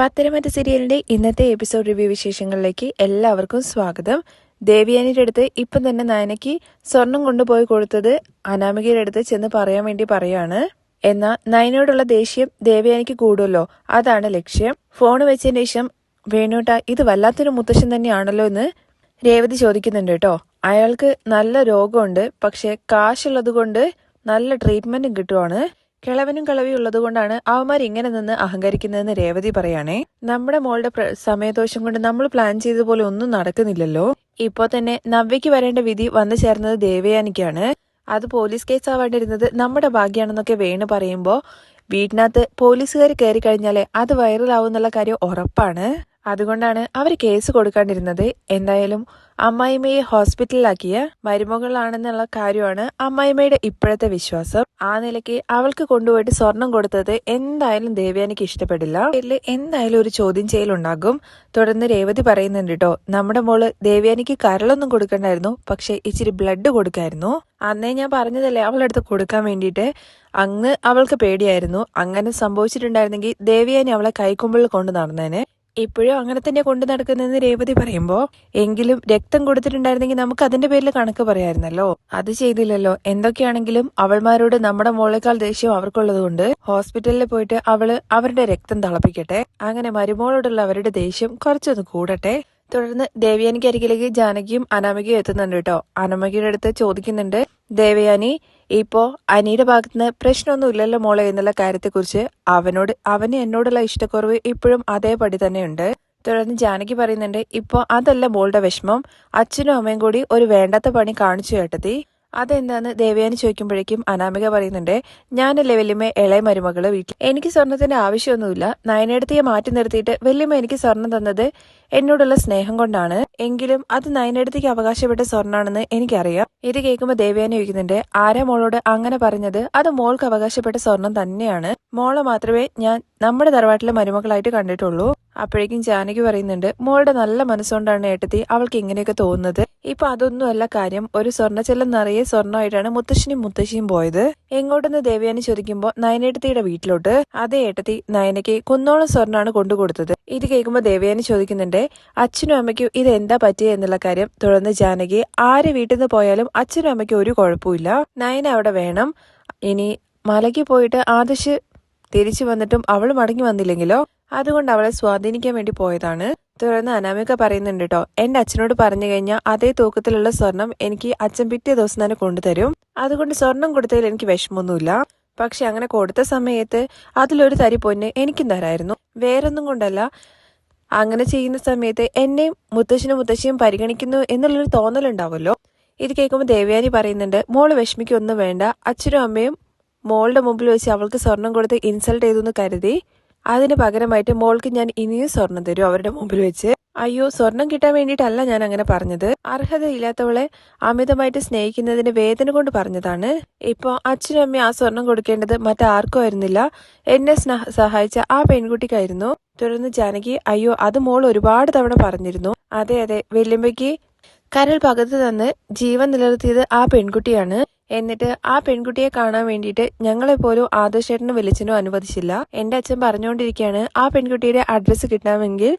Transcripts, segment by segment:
പത്തരമറ്റ സീരിയലിന്റെ ഇന്നത്തെ episode review വിശേഷങ്ങളിലേക്ക് എല്ലാവർക്കും സ്വാഗതം. ദേവിയാനിയുടെ അടുത്ത് ഇപ്പം തന്നെ നയനയ്ക്ക് സ്വർണം കൊണ്ടുപോയി കൊടുത്തത് അനാമികയുടെ അടുത്ത് ചെന്ന് പറയാൻ വേണ്ടി പറയാണ്. എന്നാൽ നയനോടുള്ള ദേഷ്യം ദേവയാനിക്ക് കൂടുമല്ലോ അതാണ് ലക്ഷ്യം. ഫോൺ വെച്ചതിന് ശേഷം വേണുട്ട ഇത് വല്ലാത്തൊരു മുത്തശ്ശൻ തന്നെയാണല്ലോ എന്ന് രേവതി ചോദിക്കുന്നുണ്ട് കേട്ടോ. അയാൾക്ക് നല്ല രോഗമുണ്ട് പക്ഷെ കാശുള്ളത് കൊണ്ട് നല്ല ട്രീറ്റ്മെന്റും കിട്ടുവാണ്. കിളവനും കിളവിയും ഉള്ളത് കൊണ്ടാണ് അവന്മാർ ഇങ്ങനെ നിന്ന് അഹങ്കരിക്കുന്നതെന്ന് രേവതി പറയാണേ. നമ്മുടെ മോളുടെ സമയദോഷം കൊണ്ട് നമ്മൾ പ്ലാൻ ചെയ്ത പോലെ ഒന്നും നടക്കുന്നില്ലല്ലോ. ഇപ്പോ തന്നെ നവ്യയ്ക്ക് വരേണ്ട വിധി വന്നു ചേർന്നത് ദേവയാനിക്കാണ്. അത് പോലീസ് കേസ് ആവാണ്ടിരുന്നത് നമ്മുടെ ഭാഗ്യാണെന്നൊക്കെ വേണു പറയുമ്പോ വീട്ടിനകത്ത് പോലീസുകാർ കയറി കഴിഞ്ഞാലേ അത് വൈറലാവുന്നുള്ള കാര്യം ഉറപ്പാണ്. അതുകൊണ്ടാണ് അവർ കേസ് കൊടുക്കാണ്ടിരുന്നത്. എന്തായാലും അമ്മായിമ്മയെ ഹോസ്പിറ്റലിലാക്കിയ മരുമകളാണെന്നുള്ള കാര്യമാണ് അമ്മായിമ്മയുടെ ഇപ്പോഴത്തെ വിശ്വാസം. ആ നിലയ്ക്ക് അവൾക്ക് കൊണ്ടുപോയിട്ട് സ്വർണം കൊടുത്തത് എന്തായാലും ദേവ്യാനിക്ക് ഇഷ്ടപ്പെടില്ല. ഇതിൽ എന്തായാലും ഒരു ചോദ്യം ചെയ്യലുണ്ടാകും. തുടർന്ന് രേവതി പറയുന്നുണ്ട് കേട്ടോ നമ്മുടെ മോൾ ദേവ്യാനിക്ക് കരളൊന്നും കൊടുക്കണ്ടായിരുന്നു പക്ഷെ ഇച്ചിരി ബ്ലഡ് കൊടുക്കായിരുന്നു. അന്നേ ഞാൻ പറഞ്ഞതല്ലേ അവളുടെ അടുത്ത് കൊടുക്കാൻ വേണ്ടിയിട്ട്. അങ്ങ് അവൾക്ക് പേടിയായിരുന്നു. അങ്ങനെ സംഭവിച്ചിട്ടുണ്ടായിരുന്നെങ്കിൽ ദേവയാനി അവളെ കൈക്കുമ്പിളിൽ കൊണ്ട് നടന്നേനെ. ഇപ്പോഴും അങ്ങനെ തന്നെ കൊണ്ടു നടക്കുന്നതെന്ന് രേവതി പറയുമ്പോ എങ്കിലും രക്തം കൊടുത്തിട്ടുണ്ടായിരുന്നെങ്കിൽ നമുക്ക് അതിന്റെ പേരിൽ കണക്ക് പറയായിരുന്നല്ലോ. അത് ചെയ്തില്ലല്ലോ. എന്തൊക്കെയാണെങ്കിലും അവൾമാരോട് നമ്മുടെ മോളേക്കാൾ ദേഷ്യം അവർക്കുള്ളതുകൊണ്ട് ഹോസ്പിറ്റലിൽ പോയിട്ട് അവൾ അവരുടെ രക്തം തിളപ്പിക്കട്ടെ. അങ്ങനെ മരുമോളോടുള്ള അവരുടെ ദേഷ്യം കുറച്ചൊന്ന് കൂടട്ടെ. തുടർന്ന് ദേവയാനിക്ക് അരികിലേക്ക് ജാനകിയും അനാമികയും എത്തുന്നുണ്ട് കേട്ടോ. അനാമികയുടെ അടുത്ത് ചോദിക്കുന്നുണ്ട് ദേവയാനി ഇപ്പോ അനിയുടെ ഭാഗത്തുനിന്ന് പ്രശ്നമൊന്നും ഇല്ലല്ലോ മോളെ എന്നുള്ള കാര്യത്തെക്കുറിച്ച് അവനോട് അവന് എന്നോടുള്ള ഇഷ്ടക്കുറവ് ഇപ്പോഴും അതേപടി തന്നെയുണ്ട്. തുടർന്ന് ജാനകി പറയുന്നുണ്ട് ഇപ്പോ അതല്ല മോളുടെ വിഷമം. അച്ഛനും അമ്മയും കൂടി ഒരു വേണ്ടാത്ത പണി കാണിച്ചു കേട്ടതി. അതെന്താന്ന് ദേവയാനി ചോദിക്കുമ്പോഴേക്കും അനാമിക പറയുന്നുണ്ട് ഞാനല്ലേ വല്യമ്മ ഇളയ മരുമകൾ വീട്ടിൽ. എനിക്ക് സ്വർണത്തിന്റെ ആവശ്യമൊന്നുമില്ല. നയനെടുത്തിയെ മാറ്റി നിർത്തിയിട്ട് വല്യമ്മ എനിക്ക് സ്വർണം തന്നത് എന്നോടുള്ള സ്നേഹം കൊണ്ടാണ്. എങ്കിലും അത് നയനടുത്തേക്ക് അവകാശപ്പെട്ട സ്വർണാണെന്ന് എനിക്കറിയാം. ഇത് കേൾക്കുമ്പോൾ ദേവയാനി ചോദിക്കുന്നുണ്ട് ആരാ മോളോട് അങ്ങനെ പറഞ്ഞത്? അത് മോൾക്ക് അവകാശപ്പെട്ട സ്വർണം തന്നെയാണ്. മോളെ മാത്രമേ ഞാൻ നമ്മുടെ തറവാട്ടിലെ മരുമകളായിട്ട് കണ്ടിട്ടുള്ളൂ. അപ്പോഴേക്കും ജാനകി പറയുന്നുണ്ട് മോളുടെ നല്ല മനസ്സുകൊണ്ടാണ് ഏട്ടത്തി അവൾക്ക് ഇങ്ങനെയൊക്കെ തോന്നുന്നത്. ഇപ്പൊ അതൊന്നുമല്ല കാര്യം. ഒരു സ്വർണച്ചെല്ലം നിറയെ സ്വർണമായിട്ടാണ് മുത്തശ്ശനും മുത്തശ്ശിയും പോയത്. എങ്ങോട്ടെന്ന് ദേവയാനി ചോദിക്കുമ്പോൾ നയനേട്ടത്തിയുടെ വീട്ടിലോട്ട്. അതേ ഏട്ടത്തി നയനയ്ക്ക് കുന്നോളം സ്വർണമാണ് കൊണ്ടുകൊടുത്തത്. ഇത് കേൾക്കുമ്പോൾ ദേവയാനി ചോദിക്കുന്നുണ്ട് അച്ഛനും അമ്മയ്ക്കും ഇത് എന്താ പറ്റിയ എന്നുള്ള കാര്യം? തുടർന്ന് ജാനകി ആര് വീട്ടിൽ നിന്ന് പോയാലും അച്ഛനും അമ്മയ്ക്കും ഒരു കുഴപ്പമില്ല നയന അവിടെ വേണം. ഇനി മലയ്ക്ക് പോയിട്ട് ആദശ് തിരിച്ചു വന്നിട്ടും അവൾ മടങ്ങി വന്നില്ലെങ്കിലോ? അതുകൊണ്ട് അവളെ സ്വാധീനിക്കാൻ വേണ്ടി പോയതാണ്. തുടർന്ന് അനാമിക പറയുന്നുണ്ട് കേട്ടോ എന്റെ അച്ഛനോട് പറഞ്ഞു കഴിഞ്ഞാൽ അതേ തൂക്കത്തിലുള്ള സ്വർണം എനിക്ക് അച്ഛൻ പിറ്റേ ദിവസം തന്നെ കൊണ്ടുതരും. അതുകൊണ്ട് സ്വർണം കൊടുത്തതിൽ എനിക്ക് വിഷമമൊന്നുമില്ല. പക്ഷെ അങ്ങനെ കൊടുത്ത സമയത്ത് അതിലൊരു തരി പൊന്ന് എനിക്കും തരായിരുന്നു. വേറൊന്നും കൊണ്ടല്ല. അങ്ങനെ ചെയ്യുന്ന സമയത്ത് എന്നെയും മുത്തശ്ശനും മുത്തശ്ശിയും പരിഗണിക്കുന്നു എന്നുള്ളൊരു തോന്നലുണ്ടാവുമല്ലോ ഇത് കേൾക്കുമ്പോൾ ദേവയാനി പറയുന്നുണ്ട് മോൾ വിഷമിക്കൊന്നും വേണ്ട. അച്ഛനും അമ്മയും മോളുടെ മുമ്പിൽ വെച്ച് അവൾക്ക് സ്വർണം കൊടുത്ത് ഇൻസൾട്ട് ചെയ്തു എന്ന് കരുതി. അതിന് പകരമായിട്ട് മോൾക്ക് ഞാൻ ഇനിയും സ്വർണം തരും അവരുടെ മുമ്പിൽ വെച്ച്. അയ്യോ സ്വർണം കിട്ടാൻ വേണ്ടിയിട്ടല്ല ഞാൻ അങ്ങനെ പറഞ്ഞത്. അർഹതയില്ലാത്തവളെ അമിതമായിട്ട് സ്നേഹിക്കുന്നതിന് വേദന കൊണ്ട് പറഞ്ഞതാണ്. ഇപ്പോ അച്ഛനും അമ്മയും ആ സ്വർണം കൊടുക്കേണ്ടത് മറ്റാർക്കും ആയിരുന്നില്ല. എന്നെ സഹായിച്ച ആ പെൺകുട്ടിക്കായിരുന്നു. തുടർന്ന് ജാനകി അയ്യോ അത് മോൾ ഒരുപാട് തവണ പറഞ്ഞിരുന്നു. അതെ അതെ വെല്ലുമ്പയ്ക്ക് കരൾ പകത്ത് തന്ന് ജീവൻ നിലനിർത്തിയത് ആ പെൺകുട്ടിയാണ്. എന്നിട്ട് ആ പെൺകുട്ടിയെ കാണാൻ വേണ്ടിയിട്ട് ഞങ്ങളെ പോലും ആദർശേട്ടനും വെളിച്ചനും അനുവദിച്ചില്ല. എന്റെ അച്ഛൻ പറഞ്ഞുകൊണ്ടിരിക്കുകയാണ് ആ പെൺകുട്ടിയുടെ അഡ്രസ്സ് കിട്ടാമെങ്കിൽ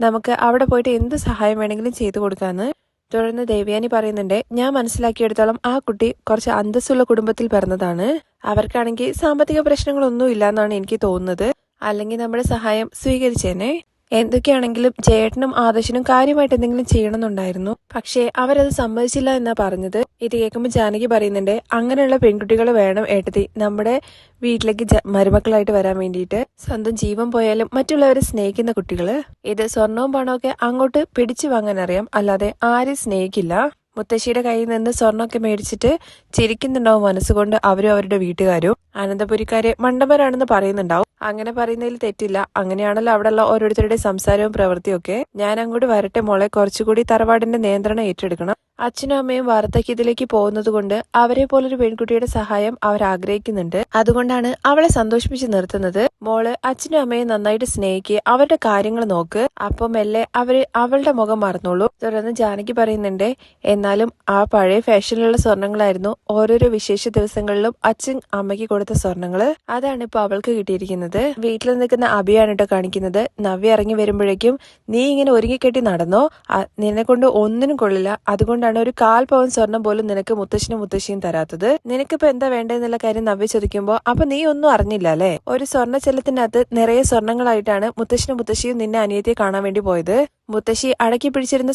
നമുക്ക് അവിടെ പോയിട്ട് എന്ത് സഹായം വേണമെങ്കിലും ചെയ്തു കൊടുക്കാമെന്ന് തുടർന്ന് ദേവയാനി പറയുന്നുണ്ട് ഞാൻ മനസ്സിലാക്കിയെടുത്തോളം ആ കുട്ടി കുറച്ച് അന്തസ്സുള്ള കുടുംബത്തിൽ പിറന്നതാണ്. അവർക്കാണെങ്കിൽ സാമ്പത്തിക പ്രശ്നങ്ങളൊന്നും ഇല്ലാന്നാണ് എനിക്ക് തോന്നുന്നത്. അല്ലെങ്കിൽ നമ്മുടെ സഹായം സ്വീകരിച്ചേനെ. എന്തൊക്കെയാണെങ്കിലും ജയേട്ടനും ആദർശനും കാര്യമായിട്ട് എന്തെങ്കിലും ചെയ്യണമെന്നുണ്ടായിരുന്നു. പക്ഷേ അവരത് സമ്മതിച്ചില്ല എന്നാ പറഞ്ഞത്. ഇത് കേൾക്കുമ്പോൾ ജാനകി പറയുന്നുണ്ട് അങ്ങനെയുള്ള പെൺകുട്ടികൾ വേണം ഏട്ടത്തി. നമ്മുടെ വീട്ടിലേക്ക് മരുമക്കളായിട്ട് വരാൻ വേണ്ടിയിട്ട്. സ്വന്തം ജീവൻ പോയാലും മറ്റുള്ളവരെ സ്നേഹിക്കുന്ന കുട്ടികൾ. ഇത് സ്വർണവും പണമൊക്കെ അങ്ങോട്ട് പിടിച്ചു വാങ്ങാൻ അറിയാം. അല്ലാതെ ആരെയും സ്നേഹിക്കില്ല. മുത്തശ്ശിയുടെ കയ്യിൽ നിന്ന് സ്വർണമൊക്കെ മേടിച്ചിട്ട് ചിരിക്കുന്നുണ്ടാവും മനസ്സുകൊണ്ട് അവരും അവരുടെ വീട്ടുകാരും. അനന്തപുരിക്കാരെ മണ്ടന്മാരാണെന്ന് പറയുന്നുണ്ടാവും. അങ്ങനെ പറയുന്നതിൽ തെറ്റില്ല. അങ്ങനെയാണല്ലോ അവിടെയുള്ള ഓരോരുത്തരുടെ സംസാരവും പ്രവൃത്തിയും ഒക്കെ. ഞാൻ അങ്ങോട്ട് വരട്ടെ മോളെ. കുറച്ചുകൂടി തറവാടിന്റെ നിയന്ത്രണം ഏറ്റെടുക്കണം. അച്ഛനും അമ്മയും വാർദ്ധക്യത്തിലേക്ക് പോകുന്നത് കൊണ്ട് അവരെ പോലൊരു പെൺകുട്ടിയുടെ സഹായം അവർ ആഗ്രഹിക്കുന്നുണ്ട്. അതുകൊണ്ടാണ് അവളെ സന്തോഷിപ്പിച്ച് നിർത്തുന്നത്. മോൾ അച്ഛനും അമ്മയെ നന്നായിട്ട് സ്നേഹിക്കുക അവരുടെ കാര്യങ്ങൾ നോക്ക്. അപ്പം മെല്ലെ അവർ അവളുടെ മുഖം മറന്നോളൂ. തുടർന്ന് ജാനകി പറയുന്നുണ്ട് എന്നാലും ആ പഴയ ഫാഷനിലുള്ള സ്വർണങ്ങളായിരുന്നു ഓരോരോ വിശേഷ ദിവസങ്ങളിലും അച്ഛൻ അമ്മയ്ക്ക് കൊടുത്ത സ്വർണങ്ങൾ. അതാണ് ഇപ്പൊ അവൾക്ക് കിട്ടിയിരിക്കുന്നത്. വീട്ടിൽ നിൽക്കുന്ന അഭിയാണ് കാണിക്കുന്നത്. നവ്യ ഇറങ്ങി വരുമ്പോഴേക്കും നീ ഇങ്ങനെ ഒരുങ്ങിക്കെട്ടി നടന്നോ? നിന്നെ കൊണ്ട് ഒന്നിനും കൊള്ളില്ല. അതുകൊണ്ടാണ് ഒരു കാൽ പവൻ സ്വർണം പോലും നിനക്ക് മുത്തശ്ശനും മുത്തശ്ശിയും തരാത്തത്. നിനക്കിപ്പോ എന്താ വേണ്ടെന്നുള്ള കാര്യം നവ്യ ചോദിക്കുമ്പോ അപ്പൊ നീ ഒന്നും അറിഞ്ഞില്ല അല്ലേ? ഒരു സ്വർണ ചെല്ലത്തിനകത്ത് നിറയെ സ്വർണങ്ങളായിട്ടാണ് മുത്തശ്ശനും മുത്തശ്ശിയും നിന്നെ അനിയത്തിയെ കാണാൻ വേണ്ടി പോയത്. മുത്തശ്ശി അടക്കി പിടിച്ചിരുന്ന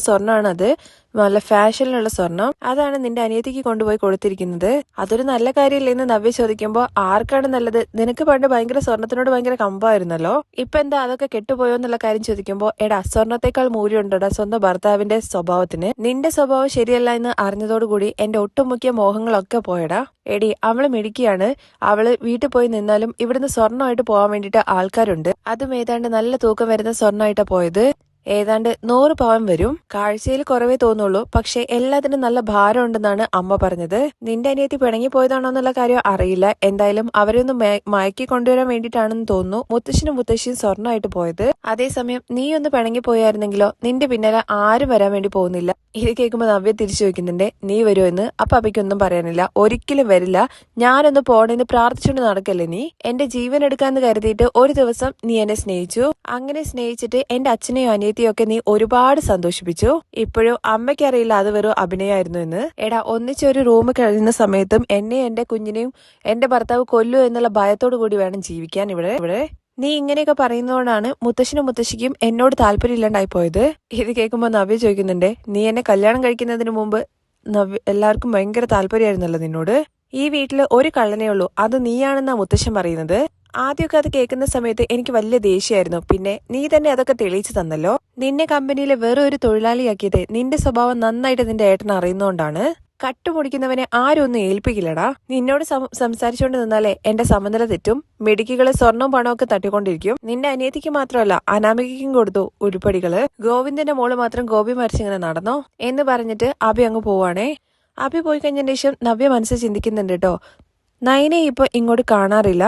അത് നല്ല ഫാഷനിലുള്ള സ്വർണം. അതാണ് നിന്റെ അനിയത്തിക്ക് കൊണ്ടുപോയി കൊടുത്തിരിക്കുന്നത്. അതൊരു നല്ല കാര്യമില്ലെന്ന് നവ്യ ചോദിക്കുമ്പോൾ ആർക്കാണ് നല്ലത്? നിനക്ക് പണ്ട് ഭയങ്കര സ്വർണത്തിനോട് ഭയങ്കര കമ്പായിരുന്നല്ലോ. ഇപ്പൊ എന്താ അതൊക്കെ കെട്ടുപോയോ എന്നുള്ള കാര്യം ചോദിക്കുമ്പോൾ എടാ സ്വർണത്തെക്കാൾ മൂല്യമുണ്ടോടാ സ്വന്തം ഭർത്താവിന്റെ സ്വഭാവത്തിന്. നിന്റെ സ്വഭാവം ശരിയല്ല എന്ന് അറിഞ്ഞതോടുകൂടി എന്റെ ഒട്ടുമുഖ്യ മോഹങ്ങളൊക്കെ പോയടാ. എടി അവൾ മിടിക്കുകയാണ് അവൾ വീട്ടിൽ പോയി നിന്നാലും ഇവിടുന്ന് സ്വർണമായിട്ട് പോകാൻ വേണ്ടിയിട്ട് ആൾക്കാരുണ്ട്. അതും ഏതാണ്ട് നല്ല തൂക്കം വരുന്ന സ്വർണമായിട്ടാ പോയത്. ഏതാണ്ട് നൂറ് പവൻ വരും. കാഴ്ചയിൽ കുറവേ തോന്നുള്ളൂ. പക്ഷെ എല്ലാത്തിനും നല്ല ഭാരം ഉണ്ടെന്നാണ് അമ്മ പറഞ്ഞത്. നിന്റെ അനിയത്തി പിണങ്ങി പോയതാണോ എന്നുള്ള കാര്യം അറിയില്ല. എന്തായാലും അവരെ ഒന്ന് മയക്കി കൊണ്ടുവരാൻ വേണ്ടിയിട്ടാണെന്ന് തോന്നുന്നു. മുത്തശ്ശനും മുത്തശ്ശിയും സ്വർണമായിട്ട് പോയത്. അതേസമയം നീ ഒന്ന് പിണങ്ങി പോയായിരുന്നെങ്കിലോ നിന്റെ പിന്നാലെ ആരും വരാൻ വേണ്ടി പോകുന്നില്ല. ഇത് കേൾക്കുമ്പോൾ നവ്യ തിരിച്ചു വയ്ക്കുന്നുണ്ട്. നീ വരുമോ എന്ന്? അപ്പൊ അവയ്ക്കൊന്നും പറയാനില്ല. ഒരിക്കലും വരില്ല. ഞാനൊന്ന് പോണെന്ന് പ്രാർത്ഥിച്ചുകൊണ്ട് നടക്കല്ലേ നീ? എന്റെ ജീവൻ എടുക്കാന്ന് കരുതിയിട്ട് ഒരു ദിവസം നീ എന്നെ സ്നേഹിച്ചു. അങ്ങനെ സ്നേഹിച്ചിട്ട് എന്റെ അച്ഛനെയും ഒക്കെ നീ ഒരുപാട് സന്തോഷിപ്പിച്ചു. ഇപ്പോഴും അമ്മയ്ക്കറിയില്ല അത് വെറും അഭിനയമായിരുന്നു എന്ന്. എടാ ഒന്നിച്ചൊരു റൂം കഴിയുന്ന സമയത്തും എന്നെ എന്റെ കുഞ്ഞിനെയും എന്റെ ഭർത്താവ് കൊല്ലു എന്നുള്ള ഭയത്തോടു കൂടി വേണം ജീവിക്കാൻ ഇവിടെ. ഇവിടെ. നീ ഇങ്ങനെയൊക്കെ പറയുന്നതുകൊണ്ടാണ് മുത്തശ്ശനും മുത്തശ്ശിക്കും എന്നോട് താല്പര്യമില്ലാണ്ടായി പോയത്. ഇത് കേൾക്കുമ്പോൾ നവ്യ ചോദിക്കുന്നുണ്ട് നീ എന്നെ കല്യാണം കഴിക്കുന്നതിന് മുമ്പ് നവ്യ എല്ലാവർക്കും ഭയങ്കര താല്പര്യമായിരുന്നല്ലോ നിന്നോട്? ഈ വീട്ടിൽ ഒരു കള്ളനേ ഉള്ളൂ. അത് നീയാണെന്നാ മുത്തശ്ശൻ പറയുന്നത്? ആദ്യമൊക്കെ അത് കേൾക്കുന്ന സമയത്ത് എനിക്ക് വലിയ ദേഷ്യമായിരുന്നു. പിന്നെ നീ തന്നെ അതൊക്കെ തെളിയിച്ചു തന്നല്ലോ? നിന്നെ കമ്പനിയിലെ വേറെ ഒരു തൊഴിലാളിയാക്കിയത് നിന്റെ സ്വഭാവം നന്നായിട്ട് നിന്റെ ഏട്ടൻ അറിയുന്നോണ്ടാണ്. കട്ടുമുടിക്കുന്നവനെ ആരും ഒന്നും ഏൽപ്പിക്കില്ലടാ. നിന്നോട് സംസാരിച്ചുകൊണ്ട് നിന്നാലേ എന്റെ സമനില തെറ്റും മെഡിക്കുകൾ സ്വർണവും പണവും ഒക്കെ തട്ടിക്കൊണ്ടിരിക്കും. നിന്റെ അനിയത്തിക്ക് മാത്രമല്ല അനാമികയ്ക്കും കൊടുത്തു ഉരുപ്പടികൾ. ഗോവിന്ദന്റെ മോൾ മാത്രം ഗോപി മരിച്ചിങ്ങനെ നടന്നോ? എന്ന് പറഞ്ഞിട്ട് അഭി അങ്ങ് പോവാണേ. അഭി പോയി കഴിഞ്ഞതിന് ശേഷം നവ്യ മനസ്സ് ചിന്തിക്കുന്നുണ്ട് കേട്ടോ. നയനെ ഇപ്പൊ ഇങ്ങോട്ട് കാണാറില്ല.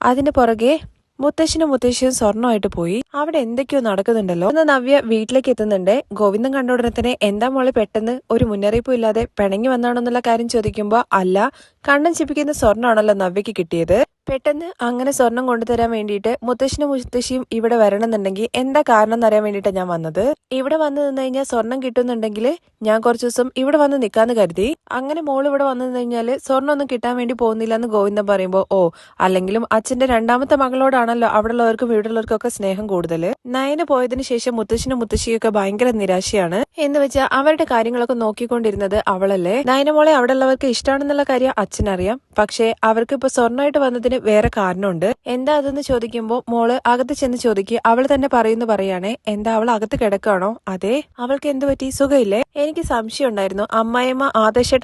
അതിന് പുറകെ മുത്തശ്ശനും മുത്തശ്ശിയും സ്വർണമായിട്ട് പോയി. അവിടെ എന്തൊക്കെയോ നടക്കുന്നുണ്ടല്ലോ. ഒന്ന് നവ്യ വീട്ടിലേക്ക് എത്തുന്നുണ്ട്. ഗോവിന്ദൻ കണ്ട ഉടനെ തന്നെ എന്താ മോളെ പെട്ടെന്ന് ഒരു മുന്നറിയിപ്പും ഇല്ലാതെ പിണങ്ങി വന്നാണെന്നുള്ള കാര്യം ചോദിക്കുമ്പോ അല്ല കണ്ണൻ ചിപ്പിക്കുന്ന സ്വർണമാണല്ലോ നവ്യക്ക് കിട്ടിയത്. പെട്ടെന്ന് അങ്ങനെ സ്വർണം കൊണ്ടുതരാൻ വേണ്ടിയിട്ട് മുത്തശ്ശനും മുത്തശ്ശിയും ഇവിടെ വരണമെന്നുണ്ടെങ്കിൽ എന്താ കാരണം എന്നറിയാൻ വേണ്ടിയിട്ടാണ് ഞാൻ വന്നത്. ഇവിടെ വന്നു നിന്ന് കഴിഞ്ഞാൽ സ്വർണം കിട്ടുന്നുണ്ടെങ്കിൽ ഞാൻ കുറച്ച് ദിവസം ഇവിടെ വന്ന് നിൽക്കാന്ന് കരുതി. അങ്ങനെ മോൾ ഇവിടെ വന്നു നിന്ന് കഴിഞ്ഞാൽ സ്വർണം ഒന്നും കിട്ടാൻ വേണ്ടി പോകുന്നില്ല എന്ന് ഗോവിന്ദൻ പറയുമ്പോൾ ഓ അല്ലെങ്കിലും അച്ഛന്റെ രണ്ടാമത്തെ മകളോടാണല്ലോ അവിടെ ഉള്ളവർക്കും ഇവിടെ ഉള്ളവർക്കൊക്കെ സ്നേഹം കൂടുതൽ. നയന് പോയതിനു ശേഷം മുത്തശ്ശനും മുത്തശ്ശിയൊക്കെ ഭയങ്കര നിരാശയാണ്. എന്ന് വെച്ചാൽ അവരുടെ കാര്യങ്ങളൊക്കെ നോക്കിക്കൊണ്ടിരുന്നത് അവളല്ലേ? നയന മോളെ അവിടെ ഉള്ളവർക്ക് ഇഷ്ടമാണെന്നുള്ള കാര്യം അച്ഛനറിയാം. പക്ഷേ അവർക്ക് ഇപ്പൊ സ്വർണമായിട്ട് വന്നതിന് വേറെ കാരണമുണ്ട്. എന്താ അതെന്ന് ചോദിക്കുമ്പോൾ മോൾ അകത്ത് ചെന്ന് ചോദിക്കുക അവൾ തന്നെ പറയുന്നു പറയാണേ എന്താ അവൾ അകത്ത് കിടക്കാണോ അതെ. അവൾക്ക് എന്ത് പറ്റി? സുഖമില്ലേ? എനിക്ക് സംശയം ഉണ്ടായിരുന്നു. അമ്മായിമ്മ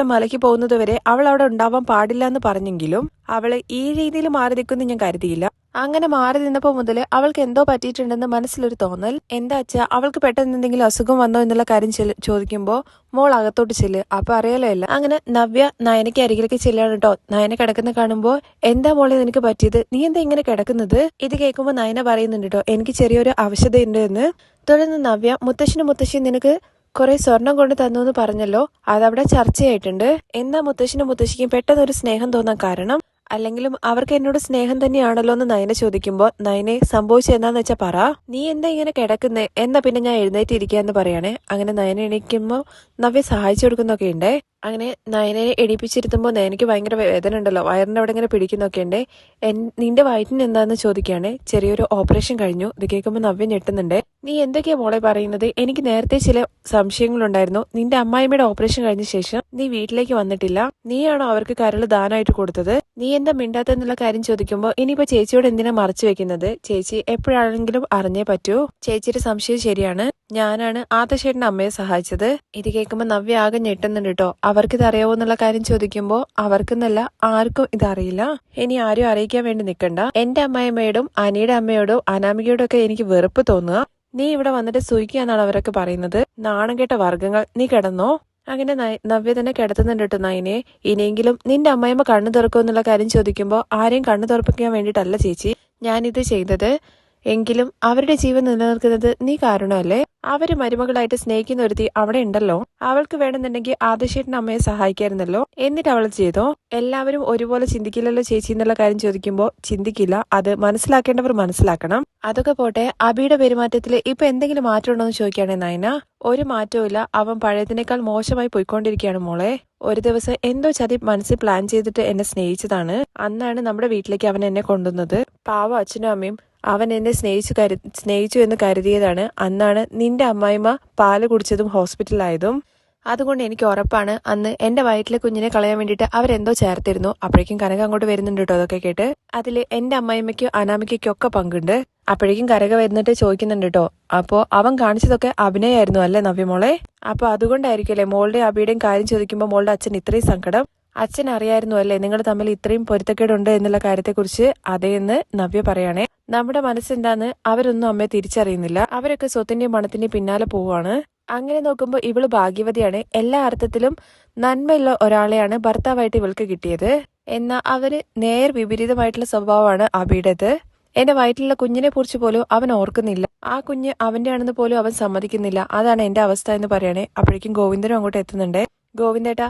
മലയ്ക്ക് പോകുന്നത് വരെ അവൾ അവിടെ ഉണ്ടാവാൻ പാടില്ല എന്ന് പറഞ്ഞെങ്കിലും അവൾ ഈ രീതിയിൽ മാറി നിൽക്കുന്നു ഞാൻ കരുതിയില്ല. അങ്ങനെ മാറി നിന്നപ്പോ മുതൽ അവൾക്ക് എന്തോ പറ്റിയിട്ടുണ്ടെന്ന് മനസ്സിലൊരു തോന്നൽ. എന്താ വെച്ചാ അവൾക്ക് പെട്ടെന്ന് എന്തെങ്കിലും അസുഖം വന്നോ എന്നുള്ള കാര്യം ചോദിക്കുമ്പോൾ ചോദിക്കുമ്പോ മോൾ അകത്തോട്ട് ചെല്ല്. അപ്പൊ അറിയാലോ അല്ല അങ്ങനെ നവ്യ നയനയ്ക്ക് അരികിലേക്ക് ചെല്ലാണ് കേട്ടോ നയന കിടക്കുന്ന കാണുമ്പോ എന്താ മോളെ നിനക്ക് പറ്റിയത്? നീ എന്താ ഇങ്ങനെ കിടക്കുന്നത്? ഇത് കേൾക്കുമ്പോ നയന പറയുന്നുണ്ട് കേട്ടോ എനിക്ക് ചെറിയൊരു ആവശ്യതയുണ്ട് എന്ന്. തുടർന്ന് നവ്യ മുത്തശ്ശനും മുത്തശ്ശിയും നിനക്ക് കുറെ സ്വർണം കൊണ്ട് തന്നു എന്ന് പറഞ്ഞല്ലോ. അതവിടെ ചർച്ചയായിട്ടുണ്ട്. എന്താ മുത്തശ്ശിനും മുത്തശ്ശിക്കും പെട്ടെന്ന് ഒരു സ്നേഹം തോന്നാൻ കാരണം? അല്ലെങ്കിലും അവർക്ക് എന്നോട് സ്നേഹം തന്നെയാണല്ലോ എന്ന് നയന ചോദിക്കുമ്പോൾ നയനെ സംഭവിച്ചത് എന്താന്ന് വെച്ചാ പറ. നീ എന്താ ഇങ്ങനെ കിടക്കുന്നേ? എന്നാ പിന്നെ ഞാൻ എഴുന്നേറ്റിരിക്കുക എന്ന് പറയണേ. അങ്ങനെ നയന എണീക്കുമ്പോ നവ്യ സഹായിച്ചു കൊടുക്കുന്നൊക്കെ ഉണ്ടേ അങ്ങനെ നയനെ എണീപ്പിച്ചിരുത്തുമ്പോൾ നയനയ്ക്ക് ഭയങ്കര വേദന ഉണ്ടല്ലോ. വയറിന്റെ അവിടെ ഇങ്ങനെ പിടിക്കുന്നൊക്കെ ഉണ്ട് നിന്റെ വയറ്റിന് എന്താന്ന് ചോദിക്കുകയാണ് ചെറിയൊരു ഓപ്പറേഷൻ കഴിഞ്ഞു. ഇത് കേൾക്കുമ്പോൾ നവ്യ ഞെട്ടുന്നുണ്ട്. നീ എന്തൊക്കെയാ മോളെ പറയുന്നത്? എനിക്ക് നേരത്തെ ചില സംശയങ്ങളുണ്ടായിരുന്നു. നിന്റെ അമ്മായിമ്മയുടെ ഓപ്പറേഷൻ കഴിഞ്ഞ ശേഷം നീ വീട്ടിലേക്ക് വന്നിട്ടില്ല. നീയാണോ അവർക്ക് കരൾ ദാനമായിട്ട് കൊടുത്തത്? നീ എന്താ മിണ്ടാത്തെന്നുള്ള കാര്യം ചോദിക്കുമ്പോൾ ഇനിയിപ്പോ ചേച്ചിയോട് എന്തിനാ മറച്ചു വെക്കുന്നത്? ചേച്ചി എപ്പോഴാണെങ്കിലും അറിഞ്ഞേ പറ്റൂ. ചേച്ചിയുടെ സംശയം ശരിയാണ്. ഞാനാണ് ആദശേട്ടന്റെ അമ്മയെ സഹായിച്ചത്. ഇത് കേൾക്കുമ്പോൾ നവ്യ ആകെ ഞെട്ടുന്നുണ്ട് കേട്ടോ. അവർക്കിത് അറിയാവോ എന്നുള്ള കാര്യം ചോദിക്കുമ്പോൾ അവർക്കെന്നല്ല ആർക്കും ഇതറിയില്ല ഇനി ആരും അറിയിക്കാൻ വേണ്ടി നിൽക്കണ്ട. എന്റെ അമ്മായിയമ്മയോടും അനിയുടെ അമ്മയോടും അനാമികയോടും ഒക്കെ എനിക്ക് വെറുപ്പ് തോന്നുക. നീ ഇവിടെ വന്നിട്ട് സൂയിക്കാന്നാണ് അവരൊക്കെ പറയുന്നത്. നാണം കേട്ട വർഗങ്ങൾ നീ കിടന്നോ? അങ്ങനെ നവ്യ തന്നെ കിടത്തുന്നുണ്ട് നയനെ ഇനിയെങ്കിലും നിന്റെ അമ്മയമ്മ കണ്ണു തുറക്കുമെന്നുള്ള കാര്യം ചോദിക്കുമ്പോൾ ആരെയും കണ്ണു തുറപ്പിക്കാൻ വേണ്ടിയിട്ടല്ല ചേച്ചി. ഞാനിത് ചെയ്തത്. എങ്കിലും അവരുടെ ജീവൻ നിലനിർത്തുന്നത് നീ കാരണമല്ലേ? അവർ മരുമകളായിട്ട് സ്നേഹിക്കുന്ന ഒരുത്തി അവിടെ ഉണ്ടല്ലോ. അവൾക്ക് വേണമെന്നുണ്ടെങ്കിൽ ആദർശേട്ടൻ അമ്മയെ സഹായിക്കായിരുന്നല്ലോ. എന്നിട്ട് അവൾ ചെയ്തോ? എല്ലാവരും ഒരുപോലെ ചിന്തിക്കില്ലല്ലോ ചേച്ചി എന്നുള്ള കാര്യം ചോദിക്കുമ്പോൾ ചിന്തിക്കില്ല. അത് മനസ്സിലാക്കേണ്ടവർ മനസ്സിലാക്കണം. അതൊക്കെ പോട്ടെ അബിയുടെ പെരുമാറ്റത്തിൽ ഇപ്പൊ എന്തെങ്കിലും മാറ്റം ഉണ്ടോ എന്ന് ചോദിക്കുകയാണെ നയന. ഒരു മാറ്റവും ഇല്ല. അവൻ പഴയതിനേക്കാൾ മോശമായി പോയിക്കൊണ്ടിരിക്കുകയാണ് മോളെ. ഒരു ദിവസം എന്തോ ചതി മനസ്സിൽ പ്ലാൻ ചെയ്തിട്ട് എന്നെ സ്നേഹിച്ചതാണ്. അന്നാണ് നമ്മുടെ വീട്ടിലേക്ക് അവൻ എന്നെ കൊണ്ടുവന്നത്. പാവ അച്ഛനും അമ്മയും അവൻ എന്നെ സ്നേഹിച്ചു കരു സ്നേഹിച്ചു എന്ന് കരുതിയതാണ്. അന്നാണ് നിന്റെ അമ്മായിമ്മ പാൽ കുടിച്ചതും ഹോസ്പിറ്റലായതും അതുകൊണ്ട് എനിക്ക് ഉറപ്പാണ് അന്ന് എന്റെ വയറ്റിലെ കുഞ്ഞിനെ കളയാൻ വേണ്ടിയിട്ട് അവരെന്തോ ചേർത്തിരുന്നു. അപ്പോഴേക്കും കനക അങ്ങോട്ട് വരുന്നുണ്ട് കേട്ടോ അതൊക്കെ കേട്ട്. അതിൽ എന്റെ അമ്മായിമ്മയ്ക്കും അനാമിക്കും ഒക്കെ പങ്കുണ്ട്. അപ്പോഴേക്കും കരക വരുന്നിട്ട് ചോദിക്കുന്നുണ്ട് കേട്ടോ. അപ്പോ അവൻ കാണിച്ചതൊക്കെ അഭിനയായിരുന്നു അല്ലേ നവ്യമോളെ? അപ്പൊ അതുകൊണ്ടായിരിക്കല്ലേ മോളുടെ അബിയുടെയും കാര്യം ചോദിക്കുമ്പോൾ മോളുടെ അച്ഛൻ ഇത്രയും സങ്കടം? അച്ഛൻ അറിയായിരുന്നു അല്ലേ നിങ്ങൾ തമ്മിൽ ഇത്രയും പൊരുത്തക്കേടുണ്ട് എന്നുള്ള കാര്യത്തെക്കുറിച്ച്? അതേന്ന് നവ്യ പറയണേ. നമ്മുടെ മനസ്സെന്താന്ന് അവരൊന്നും അമ്മയെ തിരിച്ചറിയുന്നില്ല. അവരൊക്കെ സ്വത്തിന്റെയും പണത്തിന്റെയും പിന്നാലെ പോവാണ്. അങ്ങനെ നോക്കുമ്പോൾ ഇവൾ ഭാഗ്യവതിയാണ്. എല്ലാ അർത്ഥത്തിലും നന്മയുള്ള ഒരാളെയാണ് ഭർത്താവായിട്ട് ഇവൾക്ക് കിട്ടിയത്. എന്നാൽ അവർ നേർ വിപരീതമായിട്ടുള്ള സ്വഭാവമാണ് അബിയുടേത്. എന്റെ വയറ്റിലുള്ള കുഞ്ഞിനെ കുറിച്ച് പോലും അവൻ ഓർക്കുന്നില്ല. ആ കുഞ്ഞ് അവന്റെ ആണെന്ന് പോലും അവൻ സമ്മതിക്കുന്നില്ല. അതാണ് എന്റെ അവസ്ഥ എന്ന് പറയണേ. അപ്പോഴേക്കും ഗോവിന്ദനും അങ്ങോട്ട് എത്തുന്നുണ്ട്. ഗോവിന്ദേട്ടാ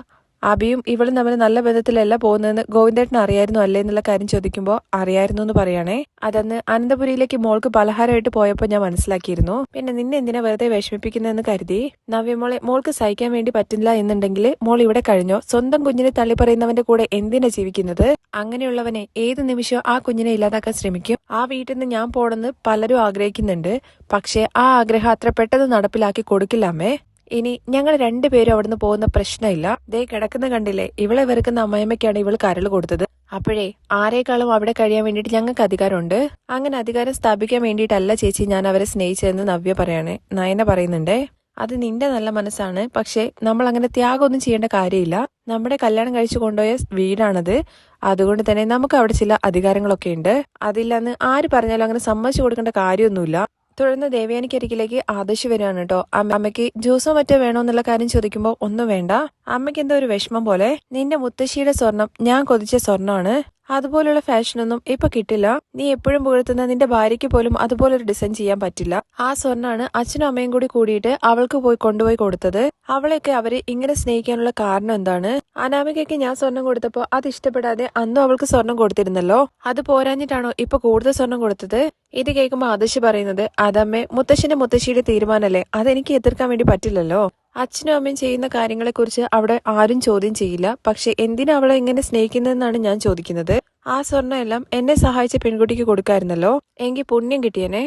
അബിയും ഇവളും തമ്മിൽ നല്ല ബന്ധത്തിലല്ല പോകുന്നതെന്ന് ഗോവിന്ദേട്ടൻ അറിയായിരുന്നു അല്ലേ എന്നുള്ള കാര്യം ചോദിക്കുമ്പോൾ അറിയായിരുന്നു എന്ന് പറയുകയാണെ അതന്ന് അനന്തപുരിയിലേക്ക് മോൾക്ക് പലഹാരമായിട്ട് പോയപ്പോൾ ഞാൻ മനസ്സിലാക്കിയിരുന്നു. പിന്നെ നിന്നെ എന്തിനാ വെറുതെ വിഷമിപ്പിക്കുന്നതെന്ന് കരുതി. നവ്യമോളെ മോൾക്ക് സഹിക്കാൻ വേണ്ടി പറ്റില്ല എന്നുണ്ടെങ്കിൽ മോൾ ഇവിടെ കഴിഞ്ഞോ? സ്വന്തം കുഞ്ഞിനെ തള്ളി പറയുന്നവന്റെ കൂടെ എന്തിനാ ജീവിക്കുന്നത്? അങ്ങനെയുള്ളവനെ ഏത് നിമിഷവും ആ കുഞ്ഞിനെ ഇല്ലാതാക്കാൻ ശ്രമിക്കും. ആ വീട്ടിൽ നിന്ന് ഞാൻ പോണെന്ന് പലരും ആഗ്രഹിക്കുന്നുണ്ട്. പക്ഷേ ആ ആഗ്രഹം അത്ര പെട്ടെന്ന് നടപ്പിലാക്കി കൊടുക്കില്ല അമ്മേ. ഇനി ഞങ്ങൾ രണ്ടുപേരും അവിടുന്ന് പോകുന്ന പ്രശ്നമില്ല. ദേ കിടക്കുന്ന കണ്ടില്ലേ ഇവളെ വെറുക്കുന്ന അമ്മയമ്മയ്ക്കാണ് ഇവൾ കരൾ കൊടുത്തത്. അപ്പോഴേ ആരേക്കാളും അവിടെ കഴിയാൻ വേണ്ടിയിട്ട് ഞങ്ങൾക്ക് അധികാരമുണ്ട്. അങ്ങനെ അധികാരം സ്ഥാപിക്കാൻ വേണ്ടിയിട്ടല്ല ചേച്ചി ഞാൻ അവരെ സ്നേഹിച്ചതെന്ന് നവ്യ പറയാണ്. നയന പറയുന്നുണ്ടേ അത് നിന്റെ നല്ല മനസ്സാണ് പക്ഷേ നമ്മൾ അങ്ങനെ ത്യാഗമൊന്നും ചെയ്യേണ്ട കാര്യമില്ല. നമ്മുടെ കല്യാണം കഴിച്ചു കൊണ്ടുപോയ വീടാണത്. അതുകൊണ്ട് തന്നെ നമുക്ക് അവിടെ ചില അധികാരങ്ങളൊക്കെ ഉണ്ട്. അതില്ലെന്ന് ആര് പറഞ്ഞാലും അങ്ങനെ സമ്മതിച്ചു കൊടുക്കേണ്ട കാര്യമൊന്നുമില്ല. തുടർന്ന് ദേവയാനിക്കരികിലേക്ക് ആദർശ് വരികയാണ് കേട്ടോ. അമ്മയ്ക്ക് ജ്യൂസോ മറ്റോ വേണോ എന്നുള്ള കാര്യം ചോദിക്കുമ്പോൾ ഒന്നും വേണ്ട. അമ്മയ്ക്ക് എന്തോ ഒരു വിഷമം പോലെ നിന്റെ മുത്തശ്ശിയുടെ സ്വർണം ഞാൻ കൊതിച്ച സ്വർണമാണ്. അതുപോലുള്ള ഫാഷനൊന്നും ഇപ്പൊ കിട്ടില്ല. നീ എപ്പോഴും പുകഴ്ത്തുന്ന നിന്റെ ഭാര്യയ്ക്ക് പോലും അതുപോലൊരു ഡിസൈൻ ചെയ്യാൻ പറ്റില്ല. ആ സ്വർണാണ് അച്ഛനും അമ്മയും കൂടി കൂടിയിട്ട് അവൾക്ക് പോയി കൊണ്ടുപോയി കൊടുത്തത്. അവളെയൊക്കെ അവരെ ഇങ്ങനെ സ്നേഹിക്കാനുള്ള കാരണം എന്താണ്? അനാമികയ്ക്ക് ഞാൻ സ്വർണം കൊടുത്തപ്പോ അത് ഇഷ്ടപ്പെടാതെ അന്നും അവൾക്ക് സ്വർണം കൊടുത്തിരുന്നല്ലോ. അത് പോരാഞ്ഞിട്ടാണോ ഇപ്പൊ കൂടുതൽ സ്വർണം കൊടുത്തത്? ഇത് കേൾക്കുമ്പോൾ ആദർശ് പറയുന്നത് അതമ്മേ മുത്തശ്ശന്റെ മുത്തശ്ശിയുടെ തീരുമാനമല്ലേ അതെനിക്ക് എതിർക്കാൻ വേണ്ടി പറ്റില്ലല്ലോ. അച്ഛനും അമ്മയും ചെയ്യുന്ന കാര്യങ്ങളെക്കുറിച്ച് അവിടെ ആരും ചോദ്യം ചെയ്യില്ല. പക്ഷെ എന്തിനാ അവളെ ഇങ്ങനെ സ്നേഹിക്കുന്നതെന്നാണ് ഞാൻ ചോദിക്കുന്നത്. ആ സ്വർണമെല്ലാം എന്നെ സഹായിച്ച പെൺകുട്ടിക്ക് കൊടുക്കായിരുന്നല്ലോ. എങ്കിൽ പുണ്യം കിട്ടിയനെ.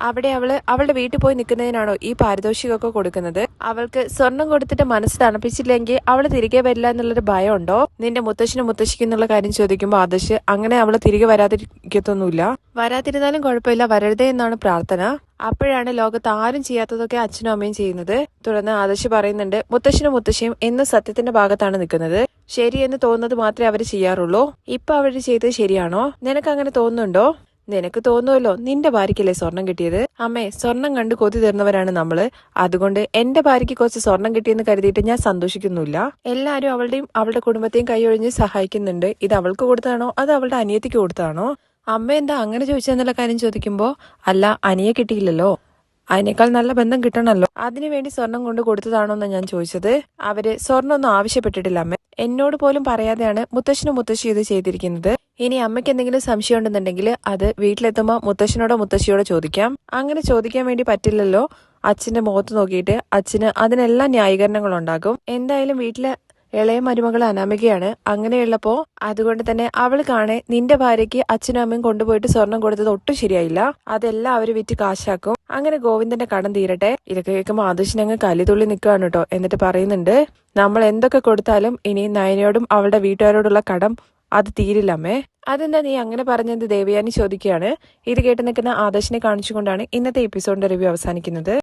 അവിടെ അവൾ അവളുടെ വീട്ടിൽ പോയി നിൽക്കുന്നതിനാണോ ഈ പാരിതോഷികമൊക്കെ കൊടുക്കുന്നത്? അവൾക്ക് സ്വർണം കൊടുത്തിട്ട് മനസ്സ് തണുപ്പിച്ചില്ലെങ്കിൽ അവൾ തിരികെ വരില്ല എന്നുള്ളൊരു ഭയമുണ്ടോ? നിന്റെ മുത്തശ്ശിനും മുത്തശ്ശിക്കും എന്നുള്ള കാര്യം ചോദിക്കുമ്പോൾ ആദർശ് അങ്ങനെ അവൾ തിരികെ വരാതിരിക്കത്തൊന്നുമില്ല. വരാതിരുന്നാലും കുഴപ്പമില്ല വരരുതേ എന്നാണ് പ്രാർത്ഥന. അപ്പോഴാണ് ലോകത്ത് ആരും ചെയ്യാത്തതൊക്കെ അച്ഛനും അമ്മയും ചെയ്യുന്നത്. തുടർന്ന് ആദർശ് പറയുന്നുണ്ട് മുത്തശ്ശനും മുത്തശ്ശിയും എന്നും സത്യത്തിന്റെ ഭാഗത്താണ് നിൽക്കുന്നത്. ശരിയെന്ന് തോന്നുന്നത് മാത്രമേ അവർ ചെയ്യാറുള്ളൂ. ഇപ്പൊ അവർ ചെയ്തത് ശരിയാണോ? നിനക്ക് അങ്ങനെ തോന്നുന്നുണ്ടോ? നിനക്ക് തോന്നുമല്ലോ നിന്റെ ഭാര്യയ്ക്കല്ലേ സ്വർണം കിട്ടിയത്? അമ്മേ സ്വർണം കണ്ട് കൊതി തീർന്നവരാണ് നമ്മൾ. അതുകൊണ്ട് എന്റെ ഭാര്യയ്ക്ക് കുറച്ച് സ്വർണം കിട്ടിയെന്ന് കരുതിയിട്ട് ഞാൻ സന്തോഷിക്കുന്നില്ല. എല്ലാരും അവളുടെയും അവളുടെ കുടുംബത്തെയും കൈയൊഴിഞ്ഞ് സഹായിക്കുന്നുണ്ട്. ഇത് അവൾക്ക് കൊടുത്താണോ അത് അവളുടെ അനിയത്തിക്ക് കൊടുത്താണോ അമ്മ എന്താ അങ്ങനെ ചോദിച്ചെന്നുള്ള കാര്യം ചോദിക്കുമ്പോ അല്ല അനിയെ കിട്ടിയില്ലല്ലോ. അതിനേക്കാൾ നല്ല ബന്ധം കിട്ടണമല്ലോ അതിനുവേണ്ടി സ്വർണം കൊണ്ട് കൊടുത്തതാണോ എന്നാ ഞാൻ ചോദിച്ചത്. അവർ സ്വർണം ഒന്നും ആവശ്യപ്പെട്ടിട്ടില്ല അമ്മ. എന്നോട് പോലും പറയാതെയാണ് മുത്തശ്ശനും മുത്തശ്ശി ഇത് ചെയ്തിരിക്കുന്നത്. ഇനി അമ്മയ്ക്ക് എന്തെങ്കിലും സംശയം ഉണ്ടെന്നുണ്ടെങ്കിൽ അത് വീട്ടിലെത്തുമ്പോൾ മുത്തശ്ശനോടോ മുത്തശ്ശിയോടോ ചോദിക്കാം. അങ്ങനെ ചോദിക്കാൻ വേണ്ടി പറ്റില്ലല്ലോ. അച്ഛന്റെ മുഖത്ത് നോക്കിയിട്ട് അച്ഛന് അതിനെല്ലാം ന്യായീകരണങ്ങളുണ്ടാകും എന്തായാലും വീട്ടിലെ ഇളയ മരുമകൾ അനാമികയാണ്. അങ്ങനെയുള്ളപ്പോ അതുകൊണ്ട് തന്നെ അവൾ കാണെ നിന്റെ ഭാര്യയ്ക്ക് അച്ഛനും അമ്മയും കൊണ്ടുപോയിട്ട് സ്വർണം കൊടുത്തത് ഒട്ടും ശരിയായില്ല. അതെല്ലാം അവർ വിറ്റ് കാശാക്കും. അങ്ങനെ ഗോവിന്ദന്റെ കടം തീരട്ടെ. ഇതൊക്കെ കേൾക്കുമ്പോൾ ആദർശിനങ്ങ് കലിതുള്ളി നിൽക്കുകയാണ് കേട്ടോ എന്നിട്ട് പറയുന്നുണ്ട്. നമ്മൾ എന്തൊക്കെ കൊടുത്താലും ഇനി നയനയോടും അവളുടെ വീട്ടുകാരോടുള്ള കടം അത് തീരില്ലമ്മേ അതെന്താ നീ അങ്ങനെ പറഞ്ഞത്? ദേവയാനി ചോദിക്കുകയാണ്. ഇത് കേട്ട് നിൽക്കുന്ന ആദർശിനെ കാണിച്ചുകൊണ്ടാണ് ഇന്നത്തെ എപ്പിസോഡിന്റെ റിവ്യൂ അവസാനിക്കുന്നത്.